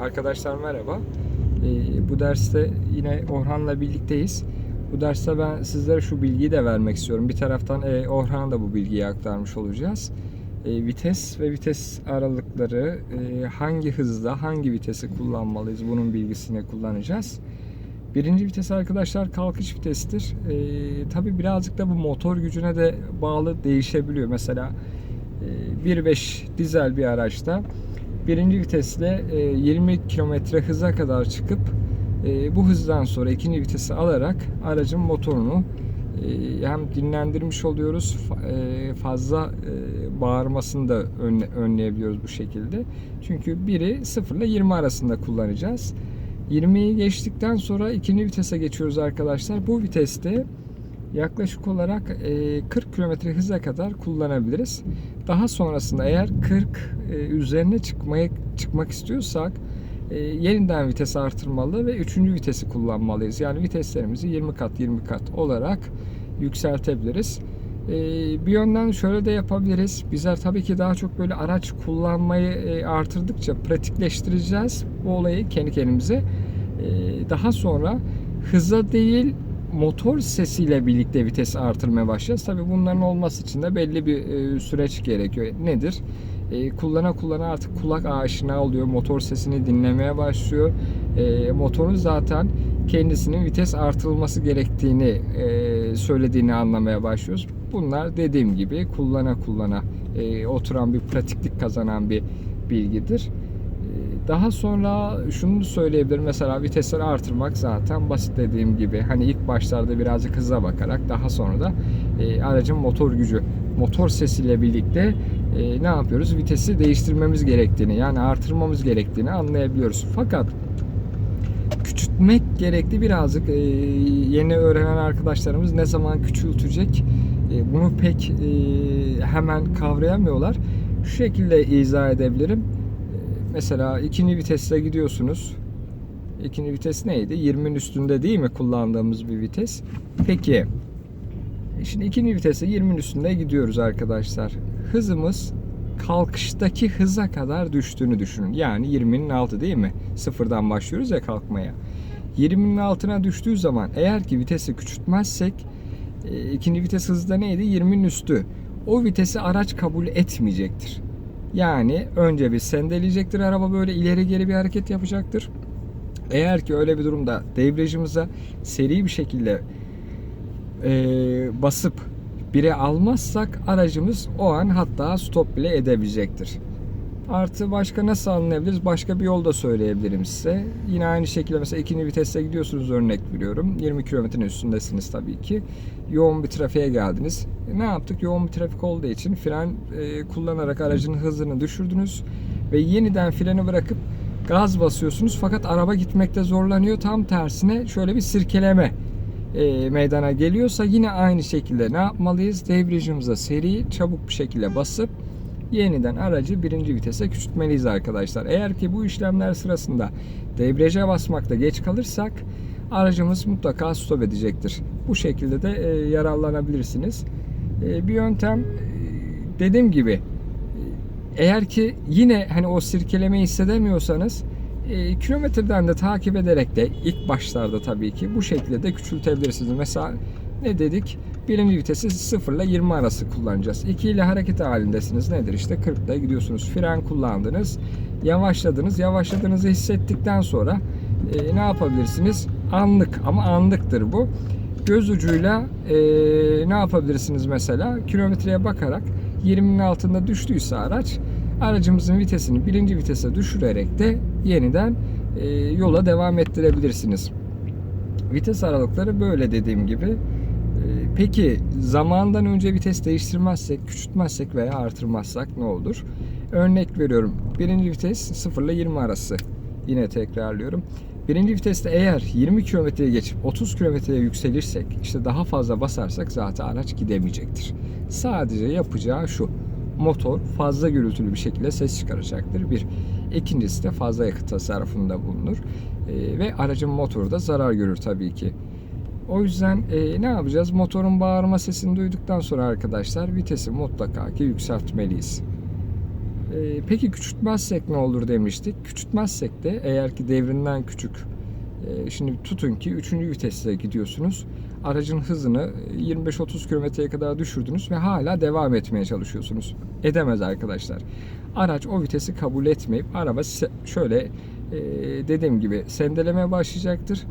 Arkadaşlar merhaba. Ee, bu derste yine Orhan'la birlikteyiz. Bu derste ben sizlere şu bilgiyi de vermek istiyorum. Bir taraftan e, Orhan'a da bu bilgiyi aktarmış olacağız. E, vites ve vites aralıkları e, hangi hızda hangi vitesi kullanmalıyız bunun bilgisini kullanacağız. Birinci vites arkadaşlar kalkış vitesidir. E, Tabi birazcık da bu motor gücüne de bağlı değişebiliyor. Mesela e, 1.5 dizel bir araçta birinci vitesle e, 20 kilometre hıza kadar çıkıp e, bu hızdan sonra ikinci vitesi alarak aracın motorunu e, hem dinlendirmiş oluyoruz fa- e, fazla e, bağırmasını da önle- önleyebiliyoruz bu şekilde. Çünkü biri 0 ile 20 arasında kullanacağız. 20'yi geçtikten sonra ikinci vitese geçiyoruz arkadaşlar. Bu viteste yaklaşık olarak e, 40 km hıza kadar kullanabiliriz. Daha sonrasında eğer 40 e, üzerine çıkmaya çıkmak istiyorsak e, yeniden vites artırmalı ve 3. vitesi kullanmalıyız. Yani viteslerimizi 20 kat 20 kat olarak yükseltebiliriz. E, bir yönden şöyle de yapabiliriz. Bizler tabii ki daha çok böyle araç kullanmayı e, artırdıkça pratikleştireceğiz bu olayı kendi kendimize. E, daha sonra hıza değil motor sesiyle birlikte vites artırmaya başlayacağız. Tabii bunların olması için de belli bir e, süreç gerekiyor. Nedir? E, kullana kullana artık kulak aşina oluyor. Motor sesini dinlemeye başlıyor. E, motorun zaten kendisinin vites artırılması gerektiğini e, söylediğini anlamaya başlıyoruz. Bunlar dediğim gibi kullana kullana e, oturan bir pratiklik kazanan bir bilgidir. Daha sonra şunu söyleyebilirim. Mesela vitesleri artırmak zaten basit dediğim gibi. Hani ilk başlarda birazcık hıza bakarak daha sonra da e, aracın motor gücü, motor sesiyle birlikte e, ne yapıyoruz? Vitesi değiştirmemiz gerektiğini yani artırmamız gerektiğini anlayabiliyoruz. Fakat küçültmek gerekli birazcık. E, yeni öğrenen arkadaşlarımız ne zaman küçültecek e, bunu pek e, hemen kavrayamıyorlar. Şu şekilde izah edebilirim. E, mesela ikinci vitesle gidiyorsunuz. İkinci vites neydi? 20'nin üstünde değil mi kullandığımız bir vites? Peki şimdi ikinci vitese 20'nin üstünde gidiyoruz arkadaşlar. Hızımız kalkıştaki hıza kadar düştüğünü düşünün. Yani 20'nin altı değil mi? Sıfırdan başlıyoruz ya kalkmaya. 20'nin altına düştüğü zaman eğer ki vitesi küçültmezsek e, ikinci vites hızı da neydi? 20'nin üstü. O vitesi araç kabul etmeyecektir. Yani önce bir sendeleyecektir araba böyle ileri geri bir hareket yapacaktır. Eğer ki öyle bir durumda debriyajımıza seri bir şekilde e, basıp bire almazsak aracımız o an hatta stop bile edebilecektir. Artı başka nasıl anlayabiliriz? Başka bir yol da söyleyebilirim size. Yine aynı şekilde mesela ikinci viteste gidiyorsunuz örnek veriyorum. 20 kilometrenin üstündesiniz tabii ki. Yoğun bir trafiğe geldiniz. E, ne yaptık? Yoğun bir trafik olduğu için fren e, kullanarak aracın hızını düşürdünüz. Ve yeniden freni bırakıp gaz basıyorsunuz. Fakat araba gitmekte zorlanıyor. Tam tersine şöyle bir sirkeleme e, meydana geliyorsa yine aynı şekilde ne yapmalıyız? Debriyajımıza seri çabuk bir şekilde basıp yeniden aracı birinci vitese küçültmeliyiz arkadaşlar. Eğer ki bu işlemler sırasında debriyaja basmakta geç kalırsak aracımız mutlaka stop edecektir. Bu şekilde de e, yararlanabilirsiniz. E, bir yöntem e, dediğim gibi e, eğer ki yine hani o sirkelemeyi hissedemiyorsanız e, kilometreden de takip ederek de ilk başlarda tabii ki bu şekilde de küçültebilirsiniz. Mesela ne dedik? Birinci vitesi 0 ile 20 arası kullanacağız. 2 ile hareket halindesiniz. Nedir? İşte 40 ile gidiyorsunuz. Fren kullandınız. Yavaşladınız. Yavaşladığınızı hissettikten sonra e, ne yapabilirsiniz? Anlık ama anlıktır bu. Göz ucuyla e, ne yapabilirsiniz mesela? Kilometreye bakarak 20'nin altında düştüyse araç aracımızın vitesini birinci vitese düşürerek de yeniden e, yola devam ettirebilirsiniz. Vites aralıkları böyle dediğim gibi. E, Peki zamandan önce vites değiştirmezsek, küçültmezsek veya artırmazsak ne olur? Örnek veriyorum. Birinci vites 0 ile 20 arası. Yine tekrarlıyorum. Birinci viteste eğer 20 kilometreye geçip 30 kilometreye yükselirsek, işte daha fazla basarsak zaten araç gidemeyecektir. Sadece yapacağı şu. Motor fazla gürültülü bir şekilde ses çıkaracaktır. Bir. İkincisi de fazla yakıt tasarrufunda bulunur. Ee, ve aracın motoru da zarar görür tabii ki. O yüzden e, ne yapacağız? Motorun bağırma sesini duyduktan sonra arkadaşlar vitesi mutlaka ki yükseltmeliyiz. Ee, peki küçültmezsek ne olur demiştik. Küçültmezsek de eğer ki devrinden küçük e, şimdi tutun ki 3. viteste gidiyorsunuz. Aracın hızını 25-30 kilometreye kadar düşürdünüz ve hala devam etmeye çalışıyorsunuz. Edemez arkadaşlar. Araç o vitesi kabul etmeyip araba şöyle e, dediğim gibi sendelemeye başlayacaktır.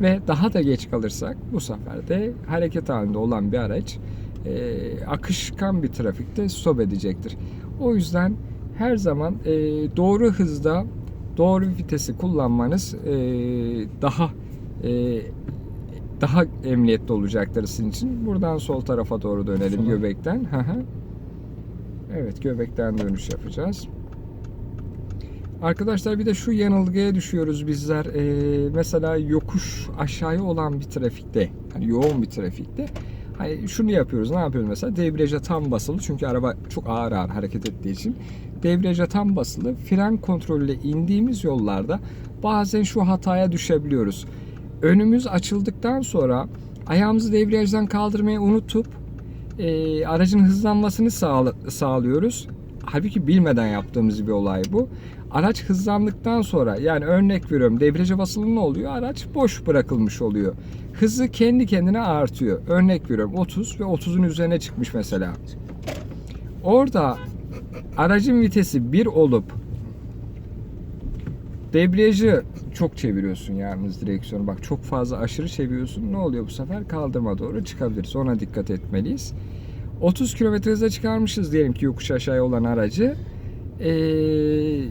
Ve daha da geç kalırsak bu sefer de hareket halinde olan bir araç e, akışkan bir trafikte stop edecektir. O yüzden her zaman e, doğru hızda doğru vitesi kullanmanız e, daha e, daha emniyetli olacaktır sizin için. Buradan sol tarafa doğru dönelim göbekten. Evet göbekten dönüş yapacağız. Arkadaşlar bir de şu yanılgıya düşüyoruz bizler. Ee, mesela yokuş aşağıya olan bir trafikte, hani yoğun bir trafikte hani şunu yapıyoruz. Ne yapıyoruz mesela? Debriyaja tam basılı çünkü araba çok ağır ağır hareket ettiği için. Debriyaja tam basılı. Fren kontrolüyle indiğimiz yollarda bazen şu hataya düşebiliyoruz. Önümüz açıldıktan sonra ayağımızı debriyajdan kaldırmayı unutup e, aracın hızlanmasını sağla- sağlıyoruz. Halbuki bilmeden yaptığımız bir olay bu. Araç hızlandıktan sonra yani örnek veriyorum debriyaja basılı ne oluyor? Araç boş bırakılmış oluyor. Hızı kendi kendine artıyor. Örnek veriyorum 30 ve 30'un üzerine çıkmış mesela. Orada aracın vitesi 1 olup debriyajı çok çeviriyorsun yalnız direksiyonu. Bak çok fazla aşırı çeviriyorsun. Ne oluyor bu sefer? Kaldırıma doğru çıkabiliriz. Ona dikkat etmeliyiz. 30 km hıza çıkarmışız diyelim ki yokuş aşağıya olan aracı. Ee,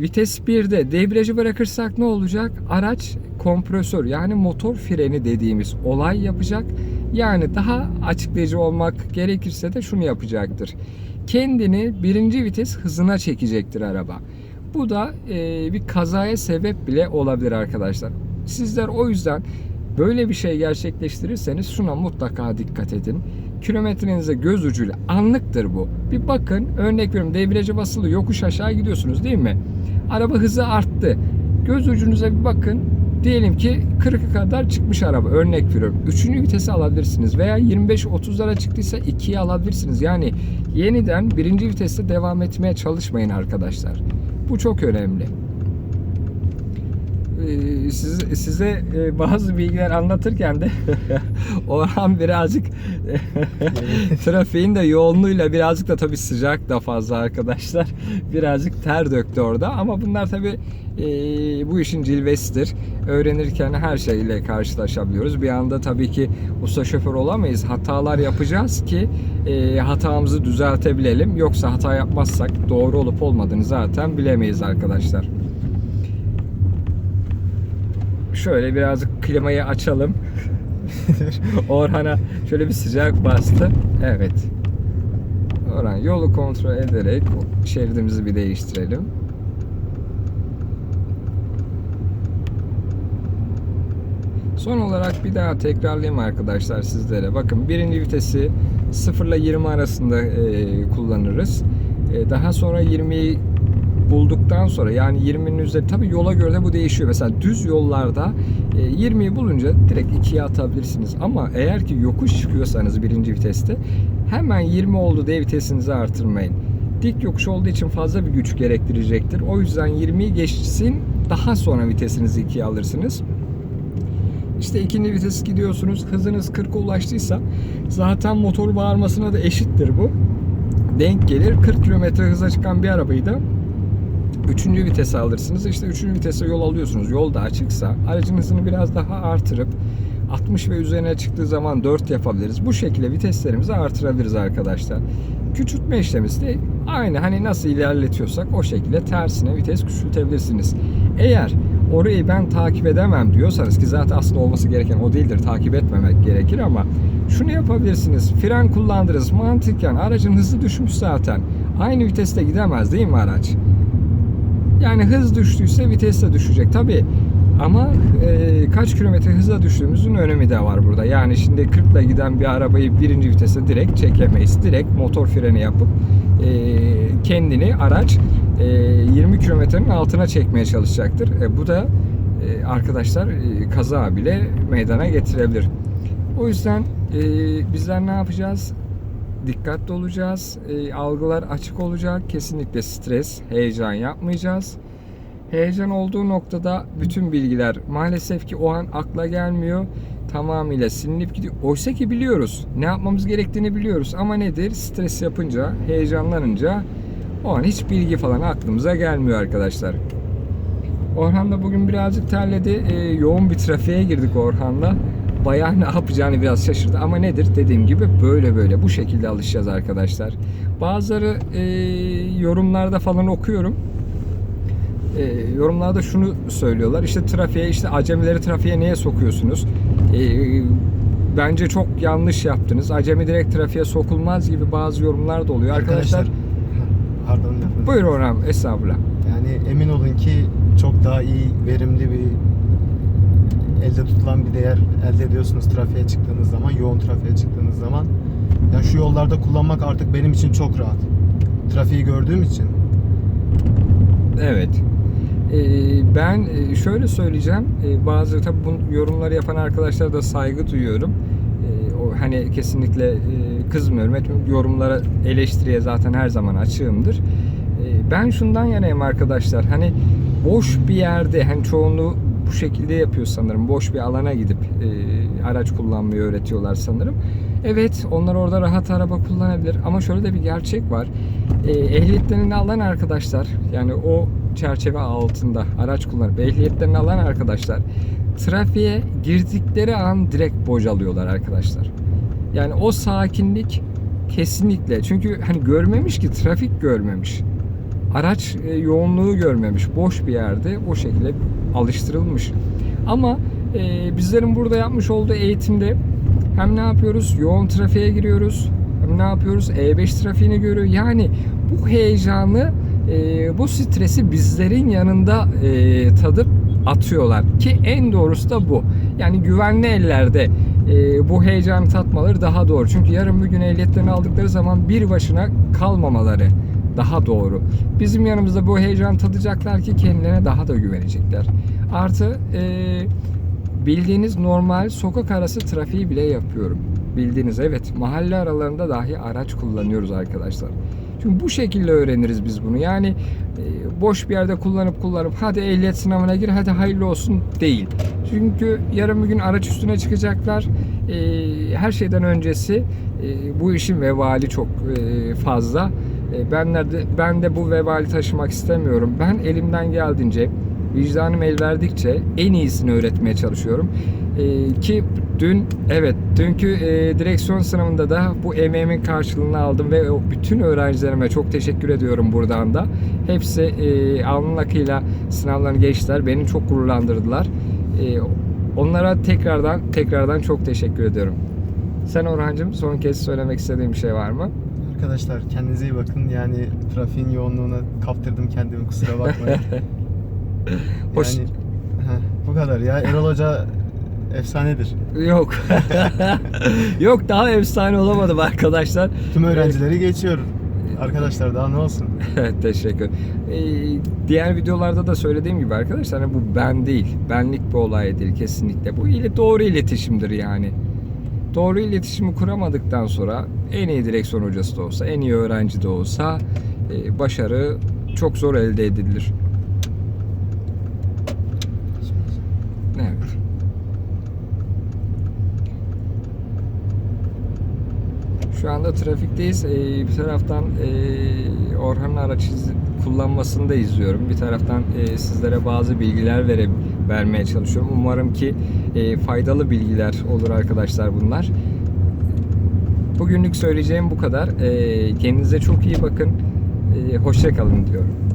vites 1'de debriyajı bırakırsak ne olacak? Araç kompresör yani motor freni dediğimiz olay yapacak. Yani daha açıklayıcı olmak gerekirse de şunu yapacaktır. Kendini birinci vites hızına çekecektir araba. Bu da e, bir kazaya sebep bile olabilir arkadaşlar. Sizler o yüzden böyle bir şey gerçekleştirirseniz şuna mutlaka dikkat edin. Kilometrenize göz ucuyla anlıktır bu. Bir bakın örnek veriyorum debriyaja basılı yokuş aşağı gidiyorsunuz değil mi? Araba hızı arttı. Göz ucunuza bir bakın. Diyelim ki 40'a kadar çıkmış araba. Örnek veriyorum. Üçüncü vitesi alabilirsiniz. Veya 25-30'lara çıktıysa 2'yi alabilirsiniz. Yani yeniden birinci viteste devam etmeye çalışmayın arkadaşlar. Bu çok önemli. Siz, size e, bazı bilgiler anlatırken de Orhan birazcık trafiğin de yoğunluğuyla birazcık da tabii sıcak da fazla arkadaşlar. Birazcık ter döktü orada ama bunlar tabii e, bu işin cilvesidir. Öğrenirken her şeyle karşılaşabiliyoruz. Bir anda tabii ki usta şoför olamayız. Hatalar yapacağız ki e, hatamızı düzeltebilelim. Yoksa hata yapmazsak doğru olup olmadığını zaten bilemeyiz arkadaşlar. Şöyle birazcık klimayı açalım. Orhan'a şöyle bir sıcak bastı. Evet. Orhan yolu kontrol ederek şeridimizi bir değiştirelim. Son olarak bir daha tekrarlayayım arkadaşlar sizlere. Bakın birinci vitesi 0 ile 20 arasında e, kullanırız. E, daha sonra 20'yi bulduktan sonra yani 20'nin üzeri tabi yola göre de bu değişiyor. Mesela düz yollarda e, 20'yi bulunca direkt 2'ye atabilirsiniz. Ama eğer ki yokuş çıkıyorsanız birinci viteste hemen 20 oldu diye vitesinizi artırmayın. Dik yokuş olduğu için fazla bir güç gerektirecektir. O yüzden 20'yi geçsin daha sonra vitesinizi 2'ye alırsınız. İşte ikinci vites gidiyorsunuz. Hızınız 40'a ulaştıysa zaten motor bağırmasına da eşittir bu. Denk gelir. 40 km hıza çıkan bir arabayı da Üçüncü vitese alırsınız. İşte üçüncü vitese yol alıyorsunuz. Yol da açıksa aracın hızını biraz daha artırıp 60 ve üzerine çıktığı zaman 4 yapabiliriz. Bu şekilde viteslerimizi artırabiliriz arkadaşlar. Küçültme işlemi de aynı hani nasıl ilerletiyorsak o şekilde tersine vites küçültebilirsiniz. Eğer orayı ben takip edemem diyorsanız ki zaten aslında olması gereken o değildir. Takip etmemek gerekir ama şunu yapabilirsiniz. Fren kullandınız mantıken aracın hızı düşmüş zaten. Aynı viteste gidemez değil mi araç? Yani hız düştüyse vites de düşecek tabi. Ama e, kaç kilometre hıza düştüğümüzün önemi de var burada. Yani şimdi 40 ile giden bir arabayı birinci vitese direkt çekemeyiz. Direkt motor freni yapıp e, kendini araç e, 20 kilometrenin altına çekmeye çalışacaktır. E, bu da e, arkadaşlar e, kaza bile meydana getirebilir. O yüzden e, bizler ne yapacağız? Dikkatli olacağız. E, algılar açık olacak. Kesinlikle stres, heyecan yapmayacağız. Heyecan olduğu noktada bütün bilgiler maalesef ki o an akla gelmiyor. Tamamıyla silinip gidiyor. Oysa ki biliyoruz. Ne yapmamız gerektiğini biliyoruz. Ama nedir? Stres yapınca, heyecanlanınca o an hiç bilgi falan aklımıza gelmiyor arkadaşlar. Orhan da bugün birazcık terledi. Ee, yoğun bir trafiğe girdik Orhan'la. Bayağı ne yapacağını biraz şaşırdı. Ama nedir? Dediğim gibi böyle böyle bu şekilde alışacağız arkadaşlar. Bazıları e, yorumlarda falan okuyorum. E, yorumlarda şunu söylüyorlar. İşte trafiğe, işte acemileri trafiğe niye sokuyorsunuz? E, bence çok yanlış yaptınız. Acemi direkt trafiğe sokulmaz gibi bazı yorumlar da oluyor. Arkadaşlar, pardon lafınızı. buyur Orhan, estağfurullah. Yani emin olun ki çok daha iyi, verimli bir elde tutulan bir değer elde ediyorsunuz trafiğe çıktığınız zaman, yoğun trafiğe çıktığınız zaman. Ya şu yollarda kullanmak artık benim için çok rahat. Trafiği gördüğüm için. Evet. Ee, ben e, şöyle söyleyeceğim. Ee, Bazı tabi bu yorumları yapan arkadaşlara da saygı duyuyorum. Ee, hani kesinlikle e, kızmıyorum. etmiyorum. Yorumlara eleştiriye zaten her zaman açığımdır. Ee, Ben şundan yanayım arkadaşlar. Hani boş bir yerde hani çoğunluğu bu şekilde yapıyor sanırım. Boş bir alana gidip e, araç kullanmayı öğretiyorlar sanırım. Evet onlar orada rahat araba kullanabilir ama şöyle de bir gerçek var. E, ehliyetlerini alan arkadaşlar yani o çerçeve altında araç kullanıp ehliyetlerini alan arkadaşlar trafiğe girdikleri an direkt bocalıyorlar arkadaşlar. Yani o sakinlik kesinlikle çünkü hani görmemiş ki trafik görmemiş. Araç e, yoğunluğu görmemiş. Boş bir yerde o şekilde alıştırılmış. Ama e, bizlerin burada yapmış olduğu eğitimde hem ne yapıyoruz? Yoğun trafiğe giriyoruz. Hem ne yapıyoruz? E5 trafiğini görüyor. Yani bu heyecanı, e, bu stresi bizlerin yanında e, tadıp atıyorlar. Ki en doğrusu da bu. Yani güvenli ellerde e, bu heyecanı tatmaları daha doğru. Çünkü yarın bir gün ehliyetlerini aldıkları zaman bir başına kalmamaları daha doğru. Bizim yanımızda bu heyecan tadacaklar ki kendilerine daha da güvenecekler. Artı e, bildiğiniz normal sokak arası trafiği bile yapıyorum. Bildiğiniz evet mahalle aralarında dahi araç kullanıyoruz arkadaşlar. Çünkü bu şekilde öğreniriz biz bunu. Yani e, boş bir yerde kullanıp kullanıp hadi ehliyet sınavına gir hadi hayırlı olsun değil. Çünkü yarın bir gün araç üstüne çıkacaklar. E, her şeyden öncesi e, bu işin vebali çok e, fazla. E, ben de, ben de bu vebali taşımak istemiyorum. Ben elimden geldiğince vicdanım el verdikçe en iyisini öğretmeye çalışıyorum. E, ki dün evet dünkü e, direksiyon sınavında da bu emeğimin karşılığını aldım ve bütün öğrencilerime çok teşekkür ediyorum buradan da. Hepsi e, alnın akıyla sınavlarını geçtiler. Beni çok gururlandırdılar. E, onlara tekrardan tekrardan çok teşekkür ediyorum. Sen Orhancığım son kez söylemek istediğin bir şey var mı? Arkadaşlar kendinize iyi bakın. Yani trafiğin yoğunluğuna kaptırdım kendimi kusura bakmayın. Hoş- Yani heh, bu kadar ya. Erol Hoca efsanedir. Yok. Yok daha efsane olamadım arkadaşlar. Tüm öğrencileri geçiyor. Arkadaşlar daha ne olsun? Teşekkür. Ee, diğer videolarda da söylediğim gibi arkadaşlar hani bu ben değil. Benlik bir olay değil kesinlikle. Bu ile doğru iletişimdir yani. Doğru iletişimi kuramadıktan sonra en iyi direksiyon hocası da olsa, en iyi öğrenci de olsa e, başarı çok zor elde edilir. Şu anda trafikteyiz. Ee, bir taraftan e, Orhan'ın araç kullanmasını da izliyorum. Bir taraftan e, sizlere bazı bilgiler vere, vermeye çalışıyorum. Umarım ki e, faydalı bilgiler olur arkadaşlar bunlar. Bugünlük söyleyeceğim bu kadar. E, kendinize çok iyi bakın. E, hoşça kalın diyorum.